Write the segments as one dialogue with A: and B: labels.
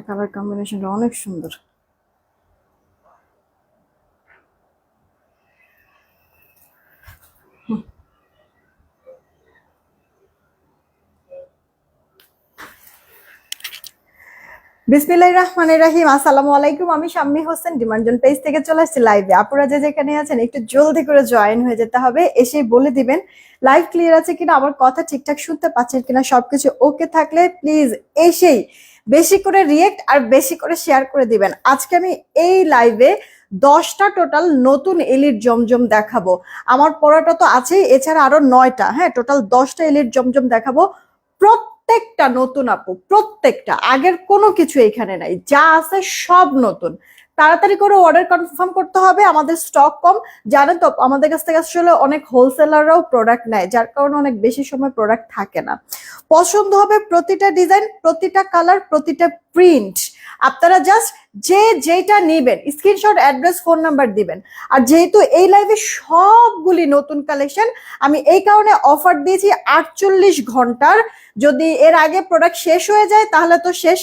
A: Colour কম্বিনেশনটা অনেক সুন্দর। বিসমিল্লাহ রহমান রাহিম। আসসালামু আলাইকুম। আমি শাম্মী হোসেন, ডিমান্ডজন পেজ থেকে চলে আসছি লাইভে। আপনারা যে যেখানে আছেন, একটু জলদি করে জয়েন হয়ে যেতে হবে। এসেই বলে দিবেন, লাইভ ক্লিয়ার আছে কিনা আমার কথা ঠিকঠাক শুনতে পাচ্ছেন কিনা, সবকিছু ওকে থাকলে প্লিজ এসেই বেশি করে রিয়েক্ট আর বেশি করে শেয়ার করে দিবেন। আজকে আমি এই লাইভে দশটা টোটাল নতুন এলিট জমজম দেখাবো। আমার পড়াটা তো আছেই, এছাড়া আরও নয়টা। হ্যাঁ টোটাল দশটা এলিট জমজম দেখাবো। প্রত্যেকটা নতুন আপু, প্রত্যেকটা, আগের কোনো কিছু এখানে নাই, যা আছে সব নতুন। তাড়াতাড়ি করে অর্ডার কনফার্ম করতে হবে, আমাদের স্টক কম। জানেন তো, আমাদের কাছ থেকে আসলে অনেক হোলসেলাররাও প্রোডাক্ট নেয়, যার কারণে অনেক বেশি সময় প্রোডাক্ট থাকে না। পছন্দ হবে প্রতিটা ডিজাইন, প্রতিটা কালার, প্রতিটা প্রিন্ট। আপনারা জাস্ট যে যেটা নেবেন, স্ক্রিনশট, অ্যাড্রেস, ফোন নাম্বার দিবেন। আর যেহেতু এই লাইভে সবগুলি নতুন কালেকশন, আমি এই কারণে অফার দিয়েছি আটচল্লিশ ঘণ্টার। যদি এর আগে প্রোডাক্ট শেষ হয়ে যায়, তাহলে তো শেষ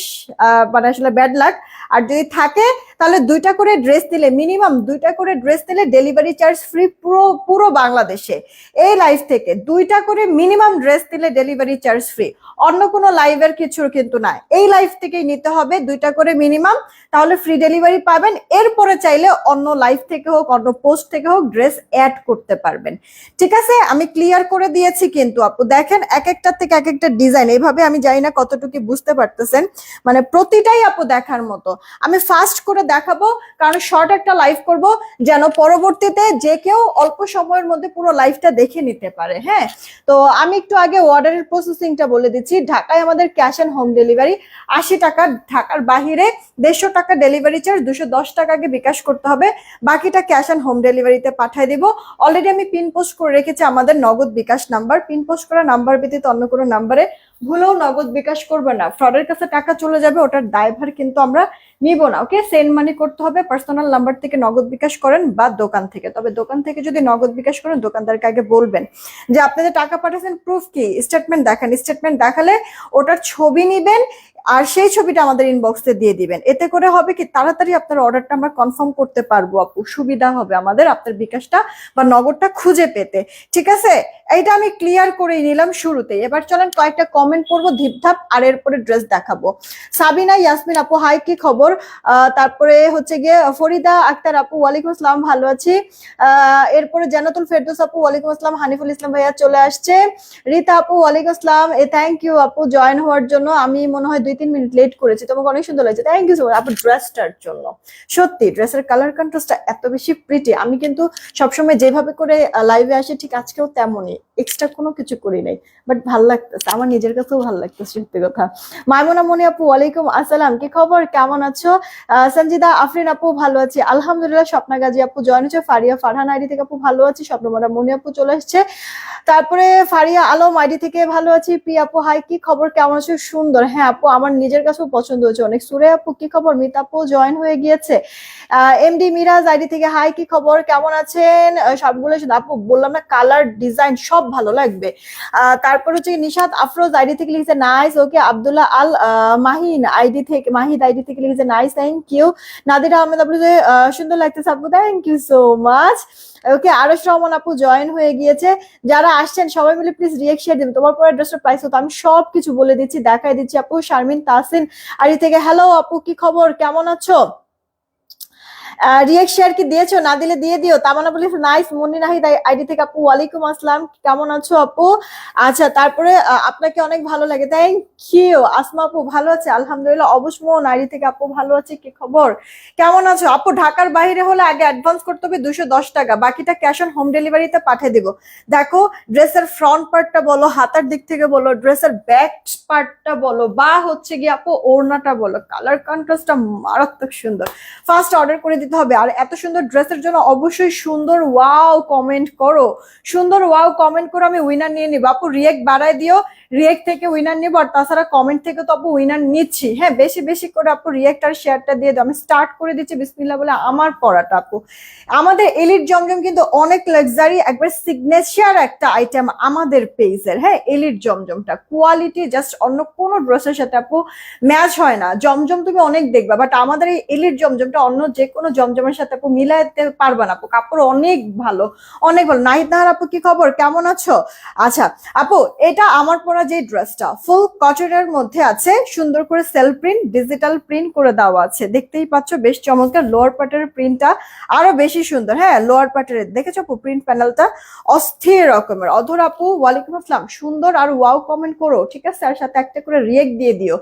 A: মানে আসলে ব্যাড লাক আর যদি থাকে তাহলে দুইটা করে ড্রেস দিলে, মিনিমাম দুইটা করে ড্রেস দিলে ডেলিভারি চার্জ ফ্রি পুরো পুরো বাংলাদেশে। এই লাইভ থেকে দুইটা করে মিনিমাম ড্রেস দিলে ডেলিভারি চার্জ ফ্রি। অন্য কোনো লাইভের কিছু কিন্তু না এই লাইভ থেকেই নিতে হবে দুইটা করে মিনিমাম, তাহলে ফ্রি ডেলিভারি পাবেন। এরপরে চাইলে অন্য লাইভ থেকে হোক, অন্য পোস্ট থেকে হোক, ড্রেস অ্যাড করতে পারবেন। ঠিক আছে? আমি ক্লিয়ার করে দিয়েছি কিন্তু আপু। দেখেন, এক একটা থেকে এক একটা ডিজাইন। এইভাবে আমি জানি না কতটুকু বুঝতে পারতেছেন। মানে প্রতিটাই আপু দেখার মতো। আমি ফাস্ট করে দেখাবো, কারণ শর্ট একটা লাইভ করব, যেন পরবর্তীতে যে কেউ অল্প সময়ের মধ্যে পুরো লাইভটা দেখে নিতে পারে হ্যাঁ? তো আমি একটু আগে অর্ডারের প্রসেসিংটা বলে দিচ্ছি। ঢাকায় আমাদের ক্যাশ অ্যান্ড হোম ডেলিভারি আশি টাকা ঢাকার বাহিরে, দেড়শো টাকা ডেলিভারি চার্জ দুশো দশ টাকাকে বিকাশ করতে হবে। বাকিটা ক্যাশ অ্যান্ড হোম ডেলিভারিতে পাঠিয়ে দিব। অলরেডি আমি পিন পোস্ট করে রেখেছি আমাদের Nagad bKash number pin post করা নাম্বার ব্যতীত অন্য কোনো নাম্বারে ভুলেও নগদ বিকাশ করবে না। ফ্রডের কাছে টাকা চলে যাবে, ওটার দায়ভার কিন্তু আমরা নিব না ওকে সেন্ড মানি করতে হবে পার্সোনাল নাম্বার থেকে নগদ বিকাশ করেন বা দোকান থেকে। তবে দোকান থেকে যদি নগদ বিকাশ করেন, দোকানদারকে আগে বলবেন যে, আপনি যে টাকা পাঠাচ্ছেন প্রুফ কি? স্টেটমেন্ট দেখান। স্টেটমেন্ট দেখালে ওটার ছবি নিবেন আর সেই ছবিটা আমাদের ইনবক্সে দিয়ে দিবেন। এতে করে হবে কি, তাড়াতাড়ি আপনার অর্ডারটা আমরা কনফার্ম করতে পারব, আপু। সুবিধা হবে আমাদের আপনার বিকাশটা বা নগদটা খুঁজে পেতে। ঠিক আছে? এইটা আমি ক্লিয়ার করে নিলাম শুরুতে এবার চলেন কয়েকটা কমেন্ট করব ধিপধাপ, আর এরপরে ড্রেস দেখাবো। সাবিনা, ইয়াসমিন আপু হাই কি খবর? তারপরে হচ্ছে গিয়ে ফরিদা আক্তার আপু, ওয়ালাইকুম আসসালাম, ভালো আছি। এরপরে জান্নাতুল ফেরদৌস আপু, ওয়ালাইকুম আসসালাম, হানিফুল ইসলাম ভাইয়া চলে আসছে। রীতা আপু, ওয়ালাইকুম আসসালাম, এ থ্যাংক ইউ আপু জয়েন হওয়ার জন্য। আমি মনে হয় দুই তিন মিনিট লেট করেছি, তোমাকে অনেক সুন্দর লাগছে। থ্যাংক ইউ সো মাচ আপু ড্রেসটার জন্য। সত্যি ড্রেসের কালার কন্ট্রাস্টটা এত বেশি প্রিটি আমি কিন্তু সবসময় যেভাবে করে লাইভে আসি, ঠিক আজকেও তেমনই। এক্সট্রা কোনো কিছু করি নাই। বাট ভালো লাগতেছে। আমার নিজের কাছেও ভালো লাগতেছে, সত্যি কথা। মাইমুনা মনি আপু, ওয়ালাইকুম আসসালাম। কি খবর? কেমন আছো? সঞ্জিদা, আফরিন আপু, ভালো আছি। আলহামদুলিল্লাহ, স্বপ্না গাজী আপু জয়েন হচ্ছে ফারিয়া, ফারহান আইডি থেকে আপু ভালো আছি। স্বপ্নমরা মনি আপু চলে এসছে। তারপরে ফারিয়া আলম আইডি থেকে ভালো আছি। পি আপু হাই কি খবর? কেমন আছো? সুন্দর। হ্যাঁ আপু আমার নিজের কাছেও পছন্দ হয়েছে। অনেক সুরে আপু কি খবর? মিতা আপু জয়েন হয়ে গিয়েছে। এমডি মিরাজ আইডি থেকে হাই কি খবর? কেমন আছেন? সবগুলো আপু বললাম না কালার ডিজাইন সব ভালো লাগবে। তারপর হচ্ছে নিশাদ আফরোজ আইডি থেকে লিখেছে nice okay Abdullah Al Mahin ID থেকে মাহিদ আইডি থেকে লিখেছে nice thank you Nadira Ahmed আপু যে আহ, সুন্দর লাগতেছে আপু thank you so much okay Arsh Rahman আপু জয়েন হয়ে গিয়েছে। যারা আসছেন, সবাই মিলে প্লিজ রিয়েক্ট শেয়ার তোমার পরে ড্রেসের প্রাইস হতো আমি সব কিছু বলে দিচ্ছি দেখাই দিচ্ছি আপু, শারমিন তাসিন আইডি থেকে হ্যালো আপু, কি খবর? কেমন আছো? রিয়েক্ট শেয়ার কি দিয়েছ? না দিলে দিয়ে দিও। তামানা বলেছে নাইস মুন্নি নাহিদ আইডি থেকে আপু, ওয়ালাইকুম আসসালাম। কেমন আছো আপু? আচ্ছা তারপরে আপনাকে অনেক ভালো লাগে। থ্যাংক ইউ আসমা আপু, ভালো আছে? আলহামদুলিল্লাহ অবসমন আইডি থেকে আপু, ভালো আছে? কি খবর? কেমন আছো? আপু, ঢাকার বাইরে হলে আগে অ্যাডভান্স করতে হবে দুশো দশ টাকা। বাকিটা ক্যাশ অন হোম ডেলিভারিতে পাঠিয়ে দিব। দেখো, ড্রেসের ফ্রন্ট পার্টটা বলো, হাতার দিক থেকে বলো, ড্রেসের ব্যাক পার্টটা বলো, বা হচ্ছে গিয়ে আপু, ওড়নাটা বলো। কালার কন্ট্রাস্টটা মারাত্মক সুন্দর। ফার্স্ট অর্ডার করে দিতে দিতে হবে। আর এত সুন্দর ড্রেসের জন্য অবশ্যই সুন্দর ওয়াও কমেন্ট করো। সুন্দর ওয়াও কমেন্ট করো আমি উইনার নিয়ে নিবো। আপু রিয়েক্ট বাড়ায় দিও। রিয়েক্ট থেকে উইনার নিবো আর তাছাড়া কমেন্ট থেকে তো আপু উইনার নিচ্ছি। হ্যাঁ বেশি বেশি করে আপু রিয়েক্ট আর শেয়ারটা দিয়ে দাও। আমি স্টার্ট করে দিচ্ছি। বিসমিল্লা বলে আমার পড়াটা আপু। আমাদের এলিট জমজম কিন্তু অনেক লাক্সারি একবার সিগনেচার একটা আইটেম আমাদের পেজের হ্যাঁ এলিট জমজমটা কোয়ালিটি জাস্ট অন্য কোনো ড্রেসের সাথে আপু ম্যাচ হয় না। জমজম তুমি অনেক দেখবা বাট আমাদের এই এলিট জমজমটা অন্য যে কোনো জমজমের সাথে আপু মিলাইতে পারবা না আপু। কাপড় অনেক ভালো অনেক ভালো। নাহিদ নাহার আপু, কি খবর? কেমন আছো? আচ্ছা আপু, এটা আমার পরা যে ড্রেসটা, ফুল কটনের মধ্যে আছে, সুন্দর করে সেলফ প্রিন্ট, ডিজিটাল প্রিন্ট করে দেওয়া আছে। দেখতেই পাচ্ছ, বেশ চমৎকার। লোয়ার পার্টের প্রিন্টটা আরও বেশি সুন্দর। হ্যাঁ লোয়ার পার্টের দেখেছ আপু, প্রিন্ট প্যানেলটা? অস্থির রকমের। অধর আপু, ওয়ালাইকুম আসসালাম। সুন্দর আর ওয়াও কমেন্ট করো, ঠিক আছে? আর সাথে একটা করে রিয়েক্ট দিয়ে দিও।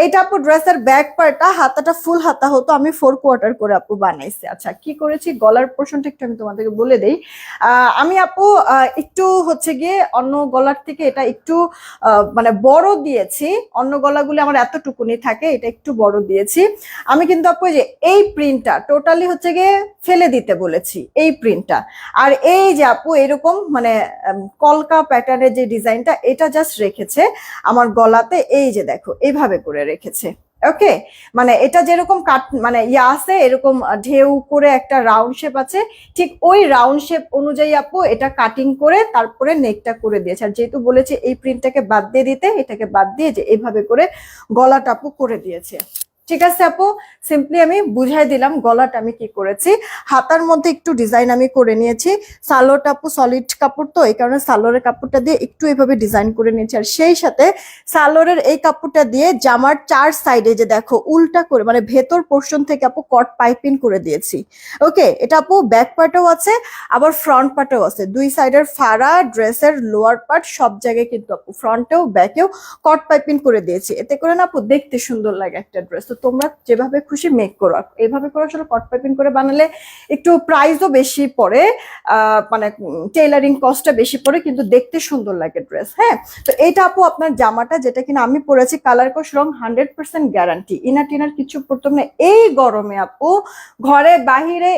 A: এইটা আপু, ড্রেসের ব্যাক পার্টটা, হাতাটা ফুল হাতা হতো, আমি ফোর কোয়ার্টার করে আপু বানাইছি আচ্ছা কি করেছি? গলার পোর্শনটা একটু আমি তোমাদেরকে বলে দেই। আমি আপু একটু হচ্ছে গিয়ে অন্য গলার থেকে এটা একটু মানে বড় দিয়েছি। অন্য গলাগুলি আমার এতটুকুনি থাকে, এটা একটু বড় দিয়েছি। আমি কিন্তু আপু যে, এই প্রিন্টটা টোটালি হচ্ছে গিয়ে ফেলে দিতে বলেছি, এই প্রিন্টটা আর এই যে আপু, এরকম মানে কলকা প্যাটার্নের যে ডিজাইনটা এটা জাস্ট রেখেছে আমার গলাতে, এই যে দেখো এইভাবে করে রেখেছে। ওকে মানে এটা যেরকম কাট মানে ইয়া আছে, এরকম ঢেউ করে একটা রাউন্ড শেপ আছে, ঠিক ওই রাউন্ড শেপ অনুযায়ী আপু এটা কাটিং করে তারপরে নেকটা করে দিয়েছে। আর যেহেতু বলেছে এই প্রিন্টটাকে বাদ দিয়ে দিতে, এটাকে বাদ দিয়ে যে এভাবে করে গলাটা আপু করে দিয়েছে। ঠিক আছে আপু? সিম্পলি আমি বুঝাই দিলাম গলাটা আমি কি করেছি। হাতার মধ্যে একটু ডিজাইন আমি করে নিয়েছি। সালোয়ারটা আপু সলিড কাপড় তো, এই কারণে সালোয়ারের কাপড়টা দিয়ে একটু এভাবে ডিজাইন করে নিয়েছি। আর সেই সাথে সালোয়ারের এই কাপড়টা দিয়ে জামার চার সাইডে যে দেখো, উল্টা করে মানে ভেতর পোর্শন থেকে আপু কট পাইপিং করে দিয়েছি। ওকে এটা আপু ব্যাক পার্টও আছে, আবার ফ্রন্ট পার্টও আছে। দুই সাইডের ফাড়া ড্রেসের লোয়ার পার্ট সব জায়গায় কিন্তু আপু ফ্রন্টেও ব্যাকেও কট পাইপিং করে দিয়েছি। এতে করে না আপু দেখতে সুন্দর লাগে একটা ড্রেস তো তোমরা যেভাবে খুশি মেক করো। এভাবে করে আসলে কট পাইপিং করে বানালে একটু প্রাইসও বেশি পড়ে মানে টেইলারিং কস্টটা বেশি পড়ে, কিন্তু দেখতে সুন্দর লাগে ড্রেস হ্যাঁ? তো এইটা আপু আপনার জামাটা যেটা কিনা আমি পরেছি কালার কোশ রং হান্ড্রেড পার্সেন্ট গ্যারান্টি ইনার টিনার কিছু পড়তাম না। এই গরমে আপু, ঘরে বাহিরে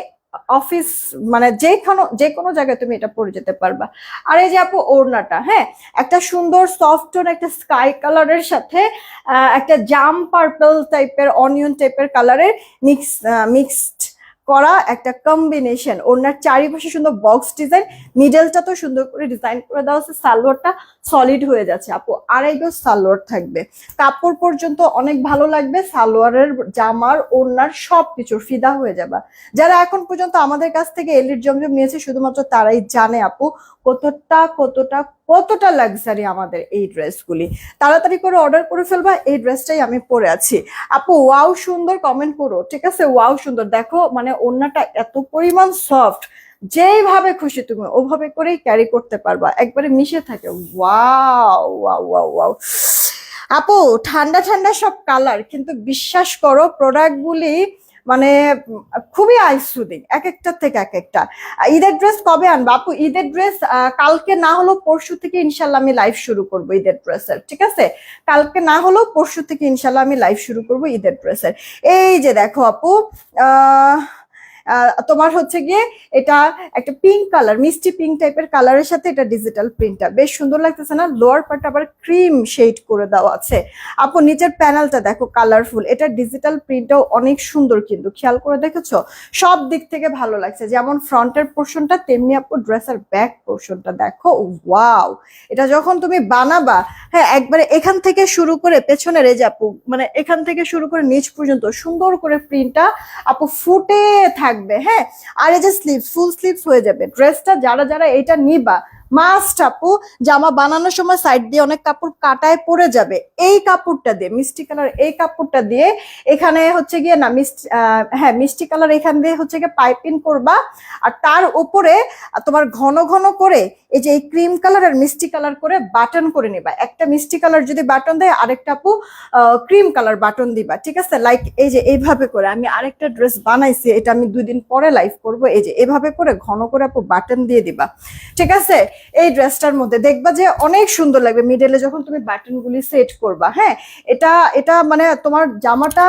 A: অফিস মানে যেখানে যে কোনো জায়গায় তুমি এটা পরে যেতে পারবা। আর এই যে আপু ওড়নাটা হ্যাঁ? একটা সুন্দর সফট টোন একটা স্কাই কালারের সাথে একটা জাম পার্পল টাইপের অনিয়ন টাইপের কালারের মিক্স মিক্সড করা একটা কম্বিনেশন ওনার চারিপাশে সুন্দর বক্স ডিজাইন মিডেলটা তো সুন্দর করে ডিজাইন করে দেওয়া হচ্ছে সালোয়ারটা সলিড হয়ে যাচ্ছে। আপু, আড়াই গজ সালোয়ার থাকবে। কাপড় পর্যন্ত অনেক ভালো লাগবে, সালোয়ারের জামার, ওড়নার সব কিছুর ফিদা হয়ে যাবে। যারা এখন পর্যন্ত আমাদের কাছ থেকে এলিট জমজম নিয়েছে, শুধুমাত্র তারাই জানে আপু, কতটা কতটা কতটা লাক্সারি আমাদের এই ড্রেসগুলি তাড়াতাড়ি করে অর্ডার করে ফেলবা, এই ড্রেসটাই আমি পরে আছি। আপু ওয়াও সুন্দর কমেন্ট করো, ঠিক আছে? ওয়াও সুন্দর। দেখো মানে ওড়নাটা এত পরিমাণ সফট যেইভাবে খুশি তুমি, ওভাবে করেই ক্যারি করতে পারবা। একবারে মিশে থাকে। ওয়াও ওয়াও ওয়াও ওয়াও আপু, ঠান্ডা ঠান্ডা সব কালার কিন্তু বিশ্বাস করো প্রোডাক্টগুলি মানে খুবই আইসুদিং এক একটা থেকে এক একটা ঈদের ড্রেস কবে আনব? আপু ঈদের ড্রেস কালকে না হলেও পরশু থেকে ইনশাল্লাহ আমি লাইভ শুরু করব ঈদের ড্রেসের ঠিক আছে? কালকে না হলেও পরশু থেকে ইনশাল্লাহ আমি লাইভ শুরু করব ঈদের ড্রেসের এই যে দেখো আপু আহ, তোমার হচ্ছে গিয়ে এটা একটা পিঙ্ক কালার মিষ্টি পিঙ্ক টাইপের কালারের সাথে এটা ডিজিটাল প্রিন্টটা বেশ সুন্দর লাগতেছে না? লোয়ার পার্ট আবার ক্রিম শেড করে দেওয়া আছে। আপু, নিচের প্যানেলটা দেখো কালারফুল এটা ডিজিটাল প্রিন্টটাও অনেক সুন্দর কিন্তু, খেয়াল করে দেখেছ? সব দিক থেকে ভালো লাগছে। যেমন ফ্রন্টের পোর্শনটা তেমনি আপু ড্রেসের ব্যাক পোর্শনটা দেখো ওয়াও এটা যখন তুমি বানাবা হ্যাঁ একবারে এখান থেকে শুরু করে পেছনের এই যে আপু মানে এখান থেকে শুরু করে নিচ পর্যন্ত সুন্দর করে প্রিন্টটা আপু, ফুটে থাকবে হ্যাঁ? আর এই যে স্লিভস ফুল স্লিভস হয়ে যাবে। ড্রেসটা যারা যারা এটা নিবা মাস্ট আপু, জামা বানানোর সময় সাইড দিয়ে অনেক কাপড় কাটায় পড়ে যাবে। এই কাপড়টা দিয়ে, মিষ্টি কালার এই কাপড়টা দিয়ে এখানে হচ্ছে গিয়ে না, মিষ্টি হ্যাঁ মিষ্টি কালার এখান দিয়ে হচ্ছে গিয়ে পাইপিং করবা। আর তার উপরে তোমার ঘন ঘন করে এই যে এই ক্রিম কালার আর মিষ্টি কালার করে বাটন করে নিবা। একটা মিষ্টি কালার যদি বাটন দেয়, আরেকটা আপু ক্রিম কালার বাটন দিবা, ঠিক আছে? লাইক এই যে এইভাবে করে আমি আরেকটা ড্রেস বানাইছি, এটা আমি দুই দিন পরে লাইভ করব। এই যে এভাবে করে ঘন করে আপু বাটন দিয়ে দিবা, ঠিক আছে? এই ড্রেসটার মধ্যে। দেখবা যে অনেক সুন্দর লাগবে। মিডলে যখন তুমি বাটনগুলি সেট করবা হ্যাঁ? এটা এটা মানে তোমার জামাটা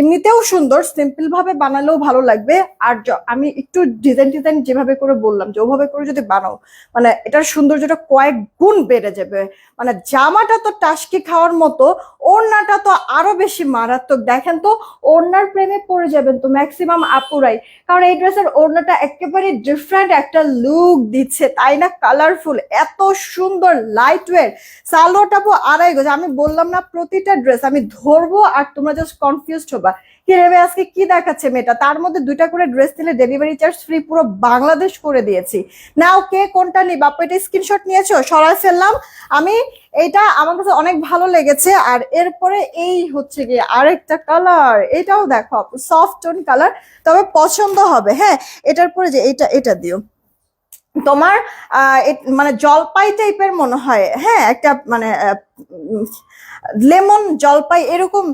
A: এমনিতেও সুন্দর সিম্পল ভাবে বানালেও ভালো লাগবে। আর আমি একটু ডিজাইন ডিজাইন যেভাবে করে বললাম, যে ওভাবে করে যদি বানাও মানে এটার সৌন্দর্যটা কয়েক গুণ বেড়ে যাবে। মানে জামাটা তো টাসকি খাওয়ার মতো, ওড়নাটা তো আরও বেশি মারাত্মক। দেখেন তো, ওড়নার প্রেমে পড়ে যাবেন তো ম্যাক্সিমাম আপুরাই। কারণ এই ড্রেসের ওড়নাটা একেবারে ডিফারেন্ট একটা লুক দিচ্ছে, তাই না? কালারফুল এত সুন্দর লাইট ওয়েট সালোয়ারটা আড়াই গজ। আমি বললাম না প্রতিটা ড্রেস আমি ধরবো আর তোমরা জাস্ট কনফিউজড হবা। কি রেবে আজকে কি দেখাচ্ছে মেয়েটা? তার মধ্যে দুইটা করে ড্রেস নিলে ডেলিভারি চার্জ ফ্রি পুরো বাংলাদেশ করে দিয়েছি। নাও কে কোনটা নি? বাপু এটা স্ক্রিনশট নিয়েছো? সরাই ফেললাম। আমি এইটা আমার কাছে অনেক ভালো লেগেছে। আর এরপরে এই হচ্ছে গিয়ে আরেকটা কালার এটাও দেখো সফট টোন কালার তবে পছন্দ হবে। হ্যাঁ এটার পরে যে এটা এটা দিও। তোমার মানে জলপাই টাইপের মনে হয়। হ্যাঁ একটা মানে লেমন জলপাই এরকম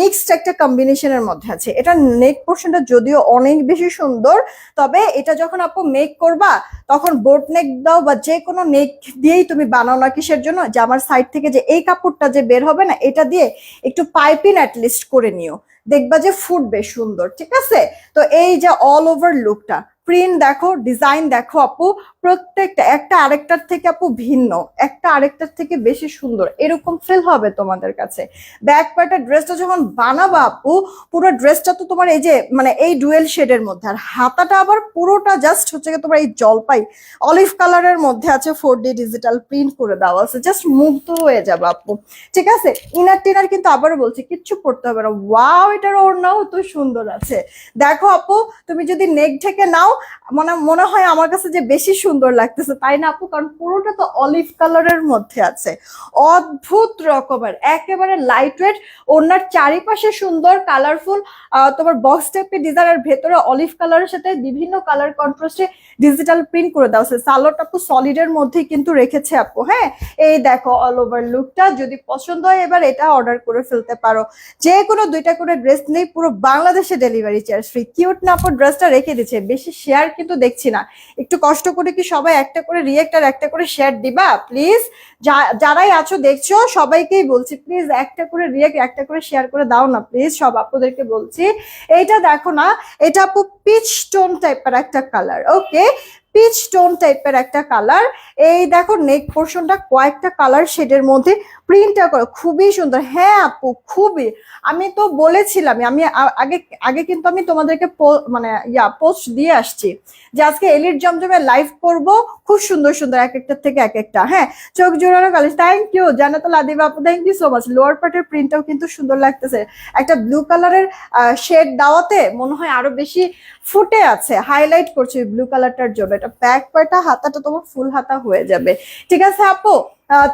A: মিক্সড একটা কম্বিনেশনের মধ্যে আছে। এটা নেক পোর্শনটা যদিও অনেক বেশি সুন্দর, তবে এটা যখন আপু মেক করবা, তখন বোট নেক দাও বা যে কোনো নেক দিয়েই তুমি বানাও না কিসের জন্য, যে আমার সাইড থেকে যে এই কাপড়টা যে বের হবে না, এটা দিয়ে একটু পাইপিং অ্যাটলিস্ট করে নিও। দেখবা যে ফুটবে সুন্দর, ঠিক আছে? তো এই যে অল ওভার লুকটা প্রিন্ট দেখো ডিজাইন দেখো আপু। প্রত্যেকটা, একটা আরেকটার থেকে আপু ভিন্ন, একটা আরেকটার থেকে বেশি সুন্দর, এরকম ফিল হবে তোমাদের কাছে। ব্যাক পার্টের ড্রেসটা যখন বানাবা আপু, পুরো ড্রেসটা তো তোমার এই যে মানে এই ডুয়েল শেডের মধ্যে, আর হাতাটা আবার পুরোটা জাস্ট হচ্ছে গিয়ে তোমার এই জলপাই অলিভ কালারের মধ্যে আছে ফোর ডি ডিজিটাল প্রিন্ট করে দেওয়া আছে জাস্ট মুগ্ধ হয়ে যাবে আপু। ঠিক আছে? ইনার টিনার কিন্তু আবারও বলছি, কিচ্ছু পড়তে হবে না। ওয়াও এটার ওড়নাও তো সুন্দর আছে। দেখো আপু, তুমি যদি নেক ঢেকে নাও মানে মনে হয় আমার কাছে যে বেশি সুন্দর লাগতেছে, তাই না আপু? কারণ পুরোটা তো অলিভ কালারের মধ্যে আছে। অদ্ভুত রকমের, একেবারে লাইট ওয়েট ওনার চারিপাশে সুন্দর কালারফুল তোমার বক্স টাইপের ডিজাইন আর ভেতরে অলিভ কালারের সাথে বিভিন্ন কালার কন্ট্রাস্টে ডিজিটাল প্রিন্ট করে দেওয়া আছে। সালোয়ারটা আপু সলিডের মধ্যেই কিন্তু রেখেছে আপু হ্যাঁ? এই দেখো অল ওভার লুকটা যদি পছন্দ হয় এবার এটা অর্ডার করে ফেলতে পারো। যে কোনো দুইটা করে ড্রেস নেই, পুরো বাংলাদেশে ডেলিভারি চার্জ ফ্রি কিউট না আপু ড্রেসটা রেখে দিচ্ছে বেশি শেয়ার কিন্তু দেখছি না। একটু কষ্ট করে কি সবাই একটা করে রিয়েক্ট আর একটা করে শেয়ার দিবা? প্লিজ যারাই আছো দেখছ, সবাইকেই বলছি প্লিজ একটা করে রিয়েক্ট একটা করে শেয়ার করে দাও না প্লিজ সব আপুদেরকে বলছি। এইটা দেখো না, এটা আপু পিচ টোন টাইপের একটা কালার ওকে পিচ টোন টাইপের একটা কালার এই দেখো নেক পোর্শনটা কয়েকটা কালার শেডের মধ্যে প্রিন্টটা করো, খুবই সুন্দর। হ্যাঁ আপু, খুবই। আমি তো বলেছিলাম আমি আগে আগে কিন্তু আমি তোমাদেরকে মানে ইয়া পোস্ট দিয়ে আসছি যে আজকে এলিট জমজমে লাইভ করব, খুব সুন্দর সুন্দর এক একটা থেকে এক একটা হ্যাঁ? চোখ জোড়ানো colour thank you Jannatul Adib আপু thank you so much lower পার্টের প্রিন্টটাও কিন্তু সুন্দর লাগতেছে। একটা ব্লু কালারের শেড দেওয়াতে মনে হয় আরও বেশি ফুটে আছে। হাইলাইট করছে ব্লু কালারটার জন্য। ব্যাক পার্টটা হাতাটা তোমার ফুল হাতা হয়ে যাবে। ঠিক আছে আপু?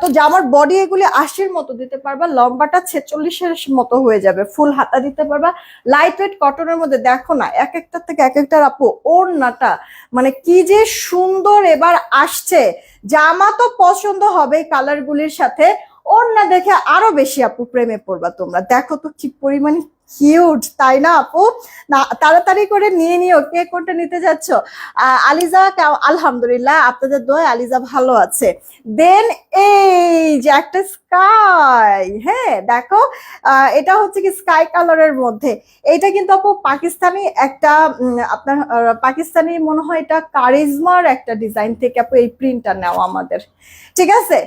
A: তো জামার বডি এগুলি আশির মতো দিতে পারবা, লম্বাটা ছেচল্লিশের মতো হয়ে যাবে ফুল হাতা দিতে পারবা। লাইট ওয়েট কটনের মধ্যে দেখো না, এক একটার থেকে এক একটার আপু, ওড়নাটা মানে কি যে সুন্দর এবার আসছে। জামা তো পছন্দ হবে কালারগুলির সাথে, ওড়না দেখে আরও বেশি আপু প্রেমে পড়বা তোমরা। দেখো তো কি পরিমাণে কিউট তাই না আপু? না, তাড়াতাড়ি করে নিয়ে নিও, কে কোনটা নিতে যাচ্ছ? আলিজা আলহামদুলিল্লাহ, আপনাদের দোয় আলিজা ভালো আছে। দেন এই যে একটা স্কাই হ্যাঁ দেখো এটা হচ্ছে কি স্কাই কালারের মধ্যে। এটা কিন্তু আপু পাকিস্তানি একটা আপনার পাকিস্তানি মনে হয় এটা কারিজমার একটা ডিজাইন থেকে আপু এই প্রিন্টটা নেওয়া আমাদের। ঠিক আছে?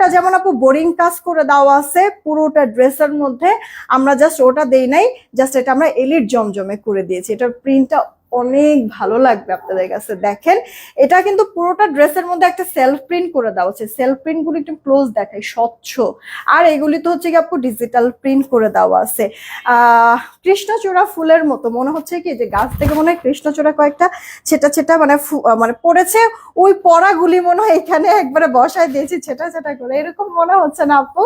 A: তো যেমন আপু বোরিং কাজ করে দেওয়া আছে, পুরোটা ড্রেসের মধ্যে, আমরা জাস্ট ওটা দেই নাই, জাস্ট এটা আমরা এলিট জমজমে করে দিয়েছি। এটার প্রিন্টটা অনেক ভালো লাগবে আপনাদের কাছে, দেখেন। এটা কিন্তু পুরোটা ড্রেসের মধ্যে একটা সেলফ প্রিন্ট করে দেওয়া হচ্ছে। সেলফ প্রিন্টগুলো একটু ক্লোজ দেখায় স্বচ্ছ। আর এগুলি তো হচ্ছে কি আপু ডিজিটাল প্রিন্ট করে দেওয়া আছে। কৃষ্ণচূড়া ফুলের মতো। মনে হচ্ছে কি যে গাছ থেকে মনে হয় কৃষ্ণচূড়া কয়েকটা ছেটা ছেটা মানে মানে পড়েছে, ওই পড়াগুলি মনে হয় এখানে একবারে বসায় দিয়েছি, ছেটা ছেটা করে। এরকম মনে হচ্ছে না আপু।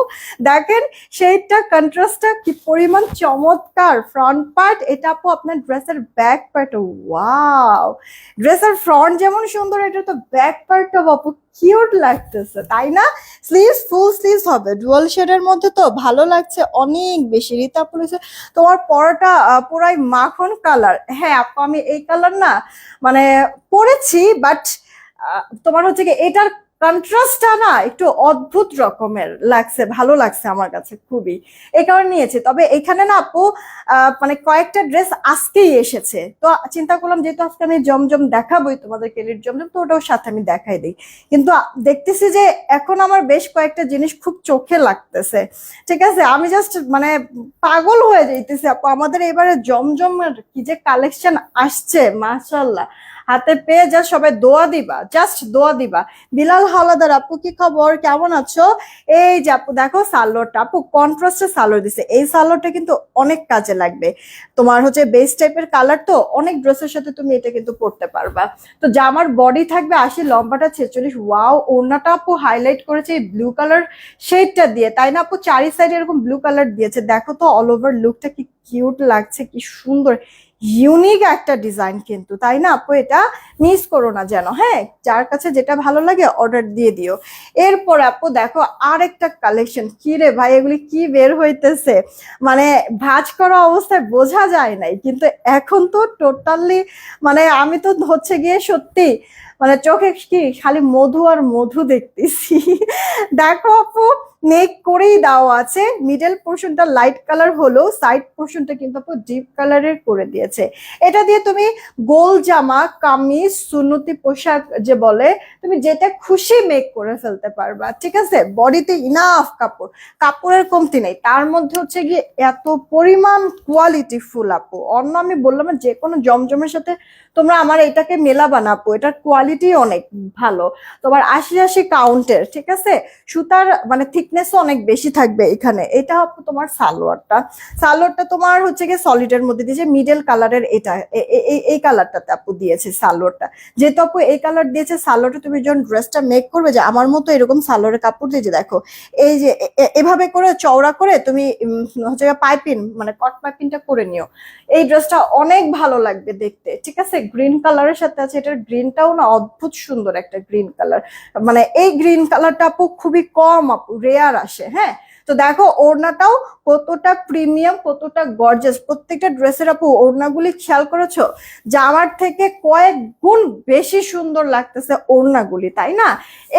A: দেখেন, সেইটা কন্ট্রাস্টটা কি পরিমাণ চমৎকার। ফ্রন্ট পার্ট এটা আপু আপনার ড্রেসের ব্যাক পার্ট ওয়াও ড্রেসের ফ্রন্ট যেমন সুন্দর এটা তো ব্যাক পার্টটা আপু কিউট লাগতেছে, তাই না? স্লিভস ফুল স্লিভস হবে। ডুয়াল শেডের মধ্যে তো ভালো লাগছে অনেক বেশি। রীতা পুলিশে তোমার পরাটা পুরাই মাখন কালার হ্যাঁ আপু, আমি এই কালার না মানে পরেছি বাট তোমার হচ্ছে কি, এটার কন্ট্রাস্টটা না একটু অদ্ভুত রকমের লাগছে, ভালো লাগছে আমার কাছে খুবই। এই কারণে নিয়েছি। তবে এখানে না আপু মানে কয়েকটা ড্রেস আজকেই এসেছে। তো চিন্তা করলাম যেহেতু আজকে আমি জমজম দেখাবোই, তোমাদের কেলির জমজম, তো ওটাও সাথে আমি দেখাই দিই। কিন্তু দেখতেছি যে এখন আমার বেশ কয়েকটা জিনিস খুব চোখে লাগতেছে। ঠিক আছে? আমি জাস্ট মানে পাগল হয়ে যাইতেছি আপু। আমাদের এবারে জমজমের কি যে কালেকশন আসছে মাশাল্লাহ হাতে পেয়ে যা, সবাই দোয়া দিবা জাস্ট দোয়া দিবা। বিলাল হাওলাদার আপু, কি খবর? কেমন আছো? এই যে আপু, দেখো, সালোয়ারটা, আপু কন্ট্রাস্টে সালোয়ার দিছে। এই সালোয়ারটা কিন্তু অনেক কাজে লাগবে। তোমার হচ্ছে বেস টাইপের কালার তো, অনেক ড্রেসের সাথে তুমি এটা কিন্তু পরতে পারবা। তো জামার বডি থাকবে, আশি, লম্বাটা ছেচল্লিশ ওয়াও ওড়নাটা আপু হাইলাইট করেছে এই ব্লু কালার শেডটা দিয়ে। তাই না আপু? চারি সাইডে এরকম ব্লু কালার দিয়েছে। দেখো তো অল ওভার লুকটা কি কিউট লাগছে, কি সুন্দর। ইউনিক একটা ডিজাইন কিন্তু, তাই না? আপু, এটা মিস করো না যেন হ্যাঁ? যার কাছে যেটা ভালো লাগে অর্ডার দিয়ে দিও। এরপর আপু, দেখো আর একটা কালেকশন কি রে ভাই, এগুলি কি বের হইতেছে? মানে ভাঁজ করা অবস্থায় বোঝা যায় নাই, কিন্তু এখন তো টোটালি মানে আমি তো হচ্ছে গিয়ে সত্যি মানে চোখে কি খালি মধু আর মধু দেখতেছি। দেখো আপু নেক করেই দেওয়া আছে। মিডল পোর্শনটা লাইট কালার হলো সাইড পোর্শনটা কিন্তু আপু ডিপ কালারের করে দিয়েছে। এটা দিয়ে তুমি গোল জামা, কামিজ, সুন্নতি পোশাক যে বলে, তুমি যেটা খুশি মেক করে ফেলতে পারবা, ঠিক আছে? বডিতে ইনাফ কাপড়। কাপড়ের কমতি নেই। তার মধ্যে হচ্ছে গিয়ে এত পরিমাণ কোয়ালিটি ফুল আপু। অন্য আমি বললাম যে কোনো জমজমের সাথে তোমরা আমার এটাকে মেলাবা না আপু। এটার কোয়ালিটি অনেক ভালো। তোমার আশি আশি কাউন্টের ঠিক আছে? সুতার মানে থিকনেসও অনেক বেশি থাকবে এখানে। এটা তোমার সালোয়ারটা। সালোয়ারটা তোমার হচ্ছে গিয়ে সলিডের মধ্যে দিয়েছে মিডল কালারের এটা এই- কালারটাতে আপু দিয়েছে সালোয়ারটা। যেহেতু আপু এই কালার দিয়েছে, সালোয়ারটা তুমি যখন ড্রেসটা মেক করবে যে আমার মতো এরকম সালোয়ারের কাপড় দিয়ে দেখো, এই যে এভাবে করে চওড়া করে তুমি হচ্ছে পাইপিন মানে কট পাইপিনটা করে নিও। এই ড্রেসটা অনেক ভালো লাগবে দেখতে, ঠিক আছে? গ্রিন কালারের সাথে আছে, এটার গ্রিনটাও না অদ্ভুত সুন্দর একটা গ্রিন কালার মানে এই গ্রিন কালারটা আপু খুবই কম আপু রেয়ার আসে হ্যাঁ? তো দেখো ওড়নাটাও কতটা প্রিমিয়াম কতটা গর্জাস প্রত্যেকটা ড্রেসের আপু ওড়নাগুলি খেয়াল করেছ? জামার থেকে কয়েক গুণ বেশি সুন্দর লাগতেছে ওড়নাগুলি তাই না?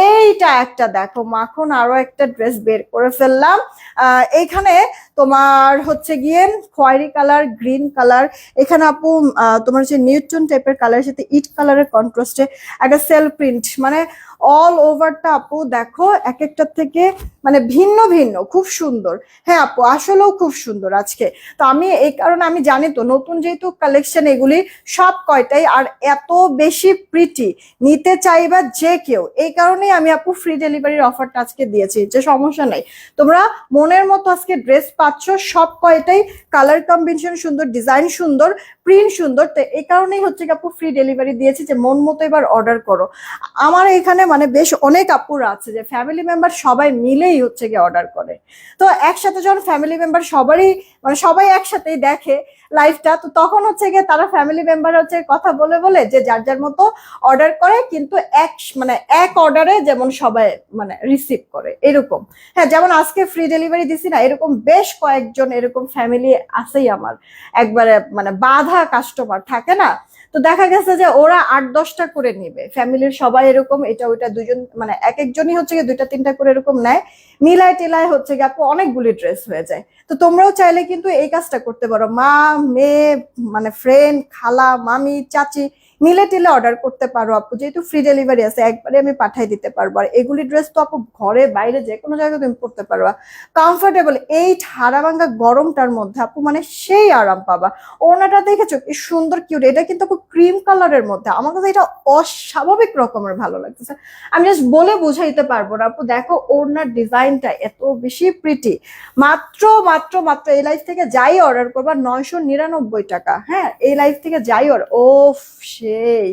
A: এইটা একটা দেখো মাখন আরও একটা ড্রেস বের করে ফেললাম। আহ, এইখানে তোমার হচ্ছে গিয়ে খয়েরি কালার গ্রিন কালার এখানে আপু তোমার হচ্ছে নিউটন টাইপের কালারের সাথে ইট কালারের কন্ট্রাস্টে একটা সেল প্রিন্ট মানে অল ওভারটা আপু দেখো এক একটা থেকে মানে ভিন্ন ভিন্ন খুব সুন্দর। হ্যাঁ আপু, আসলেও খুব সুন্দর আজকে। তো আমি এই কারণে আমি জানি তো, নতুন যেহেতু কালেকশন এগুলি সব কয়টাই আর এত বেশি প্রিটি নিতে চাইবা যে কেউ, এই কারণেই আমি আপু ফ্রি ডেলিভারির অফারটা আজকে দিয়েছি, যে সমস্যা নাই। তোমরা মনের মতো আজকে ড্রেস পাচ্ছ, সব কয়টাই কালার কম্বিনেশন সুন্দর ডিজাইন সুন্দর প্রিন্ট সুন্দর, তো এই কারণেই হচ্ছে কি আপু ফ্রি ডেলিভারি দিয়েছি যে মন মতো এবার অর্ডার করো। আমার এখানে মানে বেশ অনেক আপুরা আছে যে ফ্যামিলি মেম্বার সবাই মিলেই হচ্ছে গিয়ে অর্ডার করে। তো একসাথে যখন ফ্যামিলি মেম্বার সবারই মানে সবাই একসাথেই দেখে লাইফটা তো তখন হচ্ছে গিয়ে তারা ফ্যামিলি মেম্বার হচ্ছে কথা বলে বলে যে যার যার মতো অর্ডার করে, কিন্তু এক মানে এক অর্ডারে যেমন সবাই মানে রিসিভ করে, এরকম। হ্যাঁ যেমন আজকে ফ্রি ডেলিভারি দিছি না, এরকম বেশ কয়েকজন এরকম ফ্যামিলি আছেই আমার। একবারে মানে বাধা কাস্টমার থাকে না তো দেখা গেছে যে ওরা আট দশটা করে নেবে। ফ্যামিলির সবাই এরকম, এটা ওইটা দুজন মানে এক একজনই হচ্ছে গিয়ে দুইটা তিনটা করে এরকম নেয়। মিলায় টিলায় হচ্ছে গিয়ে আপু অনেকগুলি ড্রেস হয়ে যায়। তো তোমরাও চাইলে কিন্তু এই কাজটা করতে পারো। মা, মেয়ে মানে ফ্রেন্ড খালা, মামি, চাচি মিলে টিলে অর্ডার করতে পারো আপু, যেহেতু ফ্রি ডেলিভারি আছে, একবারে আমি পাঠাই দিতে পারব। আর এগুলি ড্রেস তো আপু ঘরে, বাইরে যে কোনো জায়গায় তুমি পড়তে পারবা কমফোর্টেবল এই ভাঙ্গা গরমটার মধ্যে আপু মানে সেই আরাম পাবা। ওনাটা দেখেছ কি সুন্দর কিউট এটা কিন্তু আপু ক্রিম কালারের মধ্যে। আমার কাছে এটা অস্বাভাবিক রকমের ভালো লাগতেছে। আমি জাস্ট বলে বুঝাইতে পারব না আপু। দেখো ওনার ডিজাইনটা এত বেশি প্রিটি মাত্র মাত্র মাত্র এই লাইফ থেকে যাই অর্ডার করবা নয়শো নিরানব্বই টাকা। হ্যাঁ এই লাইফ থেকে যাই অর্ডার ও সেই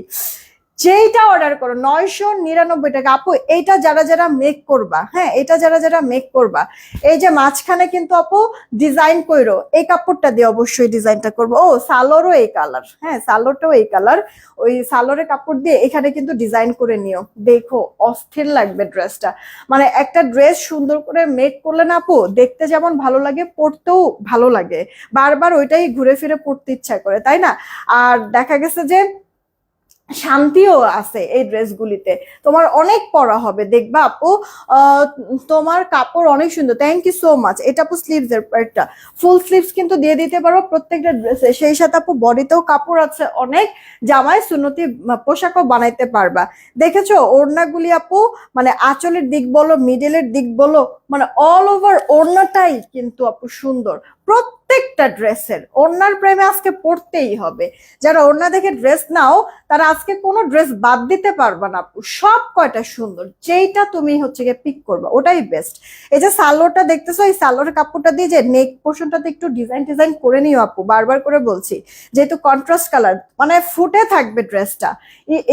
A: যেইটা অর্ডার করো, নয়শো নিরানব্বই টাকা। আপু এইটা যারা যারা মেক করবা হ্যাঁ এটা যারা যারা মেক করবা, এই যে মাঝখানে কিন্তু আপু ডিজাইন কইরো, এই কাপড়টা দিয়ে অবশ্যই ডিজাইনটা করব। ও, সালোরও এই কালার হ্যাঁ সালোরটাও এই কালার ওই সালোরের কাপড় দিয়ে এখানে কিন্তু ডিজাইন করে নিও। দেখো, অস্থির লাগবে ড্রেসটা মানে একটা ড্রেস সুন্দর করে মেক করলে না আপু, দেখতে যেমন ভালো লাগে, পরতেও ভালো লাগে। বারবার ওইটাই ঘুরে ফিরে পড়তে ইচ্ছা করে, তাই না? আর দেখা গেছে যে শান্তিও আছে এই ড্রেসগুলিতে। তোমার অনেক পরা হবে, দেখবা আপু তোমার কাপড় অনেক সুন্দর থ্যাংক ইউ সো মাচ এটা আপু স্লিভস এর একটা। ফুল স্লিভস কিন্তু দিয়ে দিতে পারো প্রত্যেকটা ড্রেসে। সেই সাথে আপু বডিতেও কাপড় আছে অনেক, জামায়, সুন্নতি পোশাকও বানাইতে পারবা। দেখেছ, ওড়নাগুলি আপু মানে আঁচলের দিক বলো মিডলের দিক বলো মানে অল ওভার ওড়নাটাই কিন্তু আপু সুন্দর। প্রত্যেকটা ড্রেসের, ওড়নার প্রেমে আজকে পড়তেই হবে। যারা ওড়না দেখে ড্রেস নাও, তারা আজকে কোনো ড্রেস বাদ দিতে পারবা না। আপু সব কয়টা সুন্দর, যেইটা তুমি হচ্ছে গিয়ে পিক করবা, ওটাই বেস্ট এই যে সালোয়ারটা দেখতেছো, এই সালোয়ারের কাপড়টা দিয়ে যে নেক পোর্শনটাতে একটু ডিজাইন ডিজাইন করে নিও আপু, বারবার করে বলছি। যেহেতু কন্ট্রাস্ট কালার মানে ফুটে থাকবে ড্রেসটা।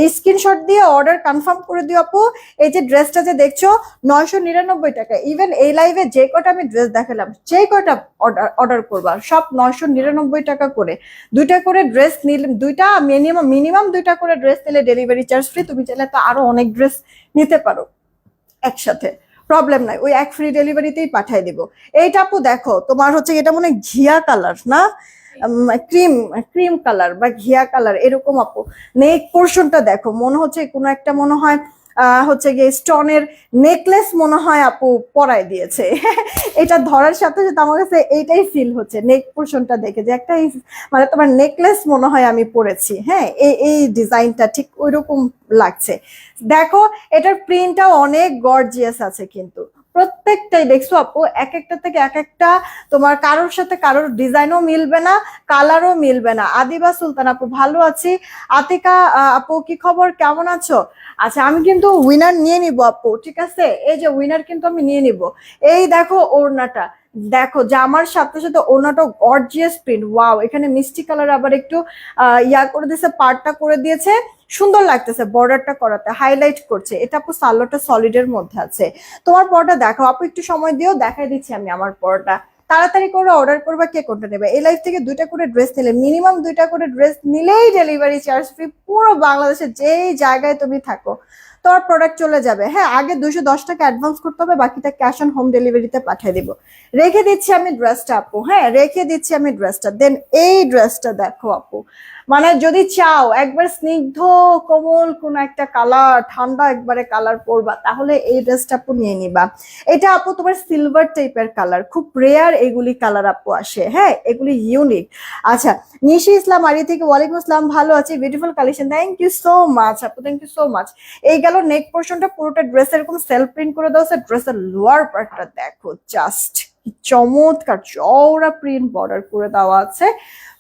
A: এই স্ক্রিনশট দিয়ে অর্ডার কনফার্ম করে দিও আপু। এই যে ড্রেসটা যে দেখছ, নয়শো নিরানব্বই টাকা। ইভেন এই লাইভে যে কটা আমি ড্রেস দেখালাম, যে কয়টা অর্ডার অর্ডার করবা। সব নয়শো নিরানব্বই টাকা করে। দুইটা করে ড্রেস নিলে, দুইটা মিনিমাম মিনিমাম দুইটা করে ড্রেস নিলে ডেলিভারি চার্জ ফ্রি তুমি চাইলে তো আরও অনেক ড্রেস নিতে পারো একসাথে। প্রবলেম নাই, ওই এক ফ্রি ডেলিভারিতেই পাঠিয়ে দিব। এইটা আপু দেখো, তোমার হচ্ছে এটা মনে ঘিয়া কালার না? ক্রিম ক্রিম কালার বা ঘিয়া কালার এরকম আপু। নেক পোর্শনটা দেখো, মনে হচ্ছে কোনো একটা মনে হয় হচ্ছে গিয়ে স্টোনের নেকলেস মনে হয় আপু পরাই দিয়েছে। এটা ধরার সাথে সাথে আমার কাছে এইটাই ফিল হচ্ছে নেক পোর্শনটা দেখে যে একটা মানে তোমার নেকলেস মনে হয় আমি পরেছি। হ্যাঁ এই এই ডিজাইনটা ঠিক ওইরকম লাগছে। দেখো, এটার প্রিন্টটাও অনেক গর্জিয়াস আছে কিন্তু। প্রত্যেকটাই দেখছ আপু এক একটা থেকে এক একটা তোমার কারোর সাথে কারোর ডিজাইনও মিলবে না, কালারও মিলবে না। আদিবা সুলতান আপু, ভালো আছি। আতিকা আপু, কি খবর? কেমন আছো? আচ্ছা আমি কিন্তু উইনার নিয়ে নিব আপু, ঠিক আছে? এই যে উইনার কিন্তু আমি নিয়ে নিব। এই দেখো ওড়নাটা। দেখো, জামার সাথে সাথে ওড়নাটা গর্জিয়াস প্রিন্ট ওয়াও এখানে মিষ্টি কালার আবার একটু ইয়া করে দিয়েছে পার্টটা করে দিয়েছে। সুন্দর লাগতেছে বর্ডারটা করাতে হাইলাইট করছে। এটা আপু সালোটা সলিডের মধ্যে আছে। তোমার পরটা দেখো আপু একটু সময় দিও, দেখাই দিচ্ছি আমি আমার পরটা তাড়াতাড়ি করে অর্ডার করবা, কে কোনটা নেবে? এই লাইফ থেকে দুইটা করে ড্রেস নিলে মিনিমাম দুইটা করে ড্রেস নিলেই ডেলিভারি চার্জ ফ্রি পুরো বাংলাদেশের যেই জায়গায় তুমি থাকো। তোমার প্রোডাক্ট চলে যাবে। হ্যাঁ আগে দুশো দশ টাকা অ্যাডভান্স করতে হবে, বাকিটা ক্যাশ অন হোম ডেলিভারিতে পাঠিয়ে দিব। রেখে দিচ্ছি আমি ড্রেসটা আপু হ্যাঁ রেখে দিচ্ছি আমি ড্রেসটা দেন এই ড্রেসটা দেখো আপু মানে যদি চাও একবার স্নিগ্ধ, কোমল, কোন একটা কালার ঠান্ডা একবারে কালার পরবা, তাহলে এই ড্রেসটা আপু নিয়ে নিবা। এটা আপু তোমার সিলভার টাইপের কালার খুব রেয়ার এগুলি কালার আপু আসে। হ্যাঁ এগুলি ইউনিক আচ্ছা নিশি ইসলাম আরি থেকে ওয়ালাইকুম আসসালাম, ভালো আছি beautiful collection thank you so much আপু থ্যাংক ইউ সো মাচ এই গেল নেক পোর্শনটা পুরোটা ড্রেস এরকম সেলফ প্রিন্ট করে দাও ড্রেসের লোয়ার পার্টটা দেখো জাস্ট চমৎকার, চওড়া প্রিন্ট বর্ডার করে দেওয়া আছে।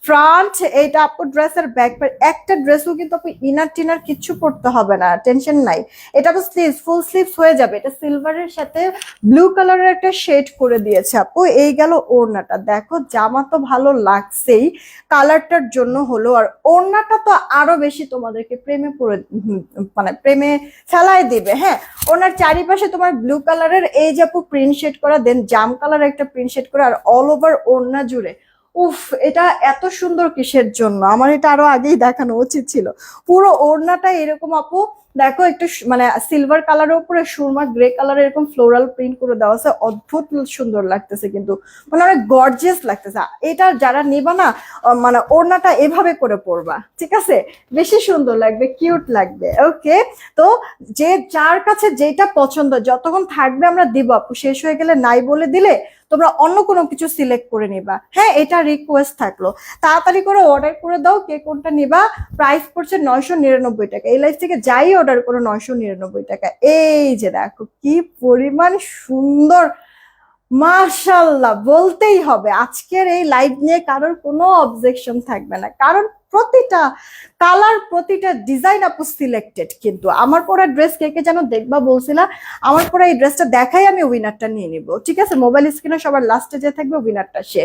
A: ফ্রন্ট এইটা আপু ড্রেসের ব্যাক একটা ড্রেসও কিন্তু আপু ইনার টিনার কিচ্ছু পড়তে হবে না টেনশন নাই। এটা তো স্লিভস ফুল স্লিভস হয়ে যাবে। এটা সিলভারের সাথে ব্লু কালারের একটা শেড করে দিয়েছে আপু। এই গেল ওড়নাটা। দেখো, জামা তো ভালো লাগছেই। কালারটার জন্য হলো, আর ওড়নাটা তো আরও বেশি তোমাদেরকে প্রেমে পড়ে মানে প্রেমে ফেলায় দিবে হ্যাঁ? ওনার চারিপাশে তোমার ব্লু কালারের এই যে আপু প্রিন্ট শেড করা দেন জাম কালার একটা প্রিন্ট শেড করা, আর অল ওভার ওড়না জুড়ে। উফ, এটা এত সুন্দর কিসের জন্য? আমার এটা আরও আগেই দেখানো উচিত ছিল। পুরো ওড়নাটা এরকম আপু, দেখো একটু মানে সিলভার কালারের উপরে সুরমা গ্রে কালার এরকম ফ্লোরাল প্রিন্ট করে দেওয়া আছে। অদ্ভুত সুন্দর লাগতেছে কিন্তু। মানে অনেক গর্জিয়াস লাগতেছে। এটা যারা নিবা না মানে ওড়নাটা এভাবে করে পরবা। ঠিক আছে? বেশি সুন্দর লাগবে কিউট লাগবে। ওকে তো যে যার কাছে যেটা পছন্দ, যতক্ষণ থাকবে আমরা দিব আপু। শেষ হয়ে গেলে নাই বলে দিলে তোমরা অন্য কোনো কিছু সিলেক্ট করে নিবা। হ্যাঁ এটা রিকোয়েস্ট থাকল। তাড়াতাড়ি করে অর্ডার করে দাও কে কোনটা নিবা। প্রাইস পড়ছে নয়শো নিরানব্বই টাকা। এই লাইফ থেকে যাই অর্ডার করো, নয়শো নিরানব্বই টাকা। এই যে দেখো, কি পরিমাণ সুন্দর। মাশাল্লাহ বলতেই হবে। আজকের এই লাইভ নিয়ে কারোর কোনো অবজেকশন থাকবে না। কারণ প্রতিটা কালার প্রতিটা ডিজাইন আপু সিলেক্টেড কিন্তু। আমার পরা ড্রেস কে কে যেন দেখবা বলছিলা, আমার পরা এই ড্রেসটা দেখাই আমি উইনারটা নিয়ে নিব। ঠিক আছে? মোবাইল স্ক্রিনে সবার লাস্টে যে থাকবে উইনারটা সে।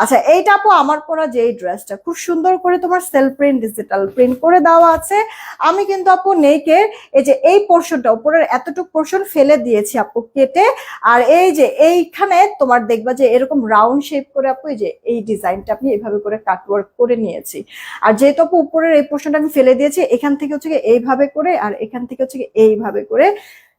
A: আচ্ছা এইটা আপু আমার পরা যে এই ড্রেসটা খুব সুন্দর করে তোমার সেলফ প্রিন্ট ডিজিটাল প্রিন্ট করে দেওয়া আছে। আমি কিন্তু আপু নেকের এই যে এই পোর্শনটা উপরের এতটুকু পোর্শন ফেলে দিয়েছি আপু কেটে। আর এই যে এইখানে তোমার দেখবা যে এরকম রাউন্ড শেপ করে আপু এই যে এই ডিজাইনটা আপনি এভাবে করে কাটওয়ার্ক করে নিয়েছি। আর যেহেতু আপু উপরের এই প্রশ্নটা আমি ফেলে দিয়েছি, এখান থেকে হচ্ছে এইভাবে করে আর এখান থেকে হচ্ছে এইভাবে করে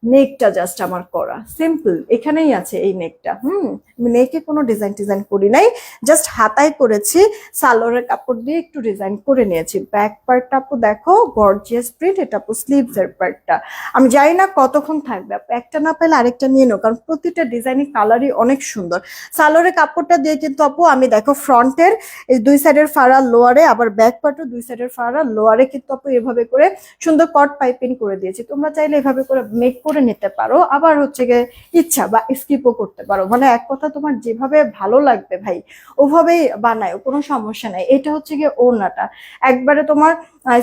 A: নেকটা জাস্ট আমার করা। সিম্পল এখানেই আছে এই নেকটা। হুম নেকে কোনো ডিজাইন টিজাইন করি নাই। জাস্ট হাতায় করেছি, সালোয়ারের কাপড় দিয়ে একটু ডিজাইন করে নিয়েছি। ব্যাক পার্টটা আপু দেখো গর্জিয়াস প্রিন্ট এটা আপু স্লিভস এর পার্টটা আমি জানি না কতক্ষণ থাকবে। আপু একটা না পেলে আরেকটা নিয়ে নাও, কারণ প্রতিটা ডিজাইনের কালারই অনেক সুন্দর। সালোয়ারের কাপড়টা দিয়ে কিন্তু আপু আমি দেখো ফ্রন্টের এই দুই সাইডের ফাড়া লোয়ারে আবার ব্যাক পার্টও দুই সাইডের ফাড়া লোয়ারে কিন্তু আপু এভাবে করে সুন্দর কট পাইপিং করে দিয়েছি। তোমরা চাইলে এভাবে করে মেক করে নিতে পারো। আবার হচ্ছে গিয়ে ইচ্ছা বা স্কিপও করতে পারো। মানে এক কথা তোমার যেভাবে ভালো লাগবে ভাই, ওভাবেই বানায় কোনো সমস্যা নাই। এটা হচ্ছে গিয়ে ওড়নাটা। একবারে তোমার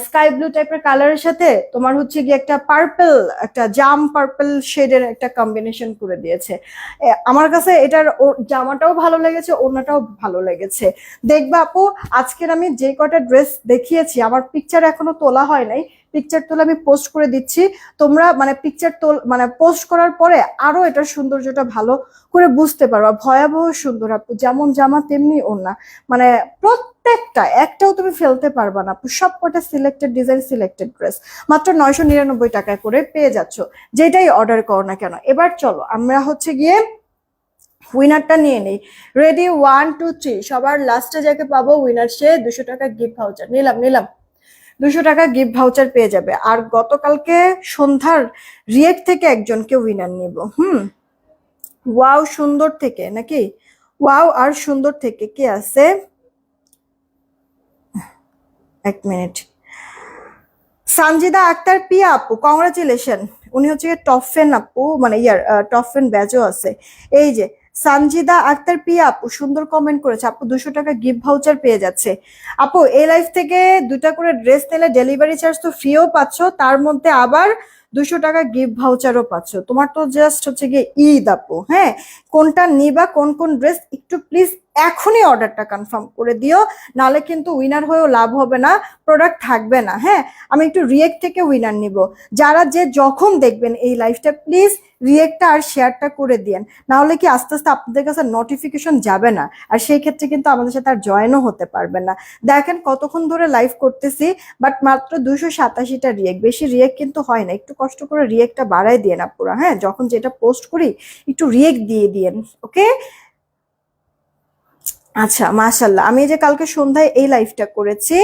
A: স্কাই ব্লু টাইপের কালারের সাথে তোমার হচ্ছে গিয়ে একটা পার্পল একটা জাম পার্পল শেডের একটা কম্বিনেশন করে দিয়েছে। আমার কাছে এটার জামাটাও ভালো লেগেছে, ওড়নাটাও ভালো লেগেছে। দেখবা আপু, আজকের আমি যে কটা ড্রেস দেখিয়েছি, আমার পিকচার এখনও তোলা হয় নাই। পিকচার তোলা আমি পোস্ট করে দিচ্ছি। তোমরা মানে পিকচার তোল মানে পোস্ট করার পরে আরও এটার সৌন্দর্যটা ভালো করে বুঝতে পারবা। ভয়াবহ সুন্দর আপু, যেমন জামা তেমনি ওড়না। মানে প্রত্যেকটা, একটাও তুমি ফেলতে পারবা না সব কটা সিলেক্টেড ডিজাইন সিলেক্টেড ড্রেস মাত্র নয়শো নিরানব্বই টাকায় করে পেয়ে যাচ্ছ। যেটাই অর্ডার করো না কেন। এবার চলো, আমরা হচ্ছে গিয়ে উইনারটা নিয়ে নেই। রেডি ওয়ান টু থ্রি সবার লাস্টে যাকে পাবো উইনার সে দুশো টাকা গিফট ভাউচার নিলাম নিলাম। দুশো টাকা গিফট ভাউচার পেয়ে যাবে। আর গতকালকে সন্ধ্যার রিয়েক্ট থেকে একজনকে উইনার নিব। হুম। ওয়াও সুন্দর থেকে নাকি? ওয়াও আর সুন্দর থেকে কে আছে? এক মিনিট সানজিদা আক্তার পিয়া আপু কংগ্রাচুলেশন উনি হচ্ছে টপ ফেন আপু মানে ইয়ার টপ ফেন ব্যাচও আছে। এই যে সানজিদা আক্তার পিয়া আপু, সুন্দর কমেন্ট করেছে। আপু, দুশো টাকা গিফট ভাউচার পেয়ে যাচ্ছে। আপু এ লাইফ থেকে দুটা করে ড্রেস নিলে ডেলিভারি চার্জ তো ফ্রিও পাচ্ছ, তার মধ্যে আবার দুশো টাকা গিফট ভাউচারও পাচ্ছ। তোমার তো জাস্ট হচ্ছে গিয়ে ঈদ আপু হ্যাঁ? কোনটা নিবা, কোন কোন ড্রেস একটু প্লিজ এখনই অর্ডারটা কনফার্ম করে দিও নালে কিন্তু উইনার হয়েও লাভ হবে না প্রোডাক্ট থাকবে না হ্যাঁ? আমি একটু রিয়েক্ট থেকে উইনার নিব। যারা যে যখন দেখবেন এই লাইফটা প্লিজ রিয়েক্টটা আর শেয়ারটা করে দিয়েন। না হলে কি আস্তে আস্তে আপনাদের কাছে নোটিফিকেশন যাবে না, আর সেই ক্ষেত্রে কিন্তু আমাদের সাথে আর জয়েনও হতে পারবেন না। দেখেন কতক্ষণ ধরে লাইভ করতেছি বাট মাত্র দুশো সাতাশিটা রিয়েক্ট বেশি রিয়েক্ট কিন্তু হয় না, একটু কষ্ট করে রিয়েক্টটা বাড়াই দিয়ে না পুরো হ্যাঁ? যখন যেটা পোস্ট করি, একটু রিয়েক্ট দিয়ে দিয়েন ওকে আচ্ছা মাশাল্লাহ আমি যে কালকে সন্ধ্যায় এই লাইভটা করেছি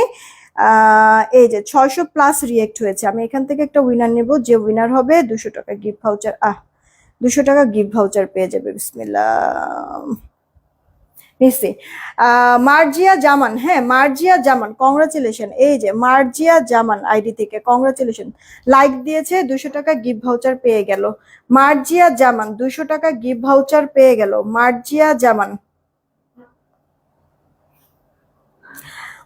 A: এই যে ছয়শো প্লাস রিয়েক্ট হয়েছে। আমি এখান থেকে একটা উইনার নেব, যে উইনার হবে দুশো টাকা গিফট ভাউচার আহ, দুশো টাকা গিফট ভাউচার পেয়ে যাবে, বিসমিল্লাহ। নিশ্চি মার্জিয়া জামান হ্যাঁ মার্জিয়া জামান কংগ্রাচুলেশন এই যে, মার্জিয়া জামান আইডি থেকে কংগ্রাচুলেশন লাইক দিয়েছে, দুশো টাকা গিফট ভাউচার পেয়ে গেল। মার্জিয়া জামান, দুশো টাকা গিফট ভাউচার পেয়ে গেল। মার্জিয়া জামান।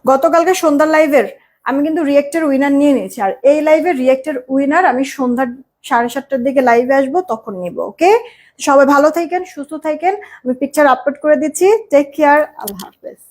A: গতকালকে সন্ধ্যার লাইভের আমি কিন্তু রিয়েক্টের উইনার নিয়ে নিয়েছি, আর এই লাইভের রিয়েক্টের উইনার আমি সন্ধ্যার সাড়ে সাতটার দিকে লাইভে আসব, তখন নিব ওকে সবাই ভালো থাকেন সুস্থ থাকেন। আমি পিকচার আপলোড করে দিচ্ছি। টেক কেয়ার আল্লাহ হাফেজ।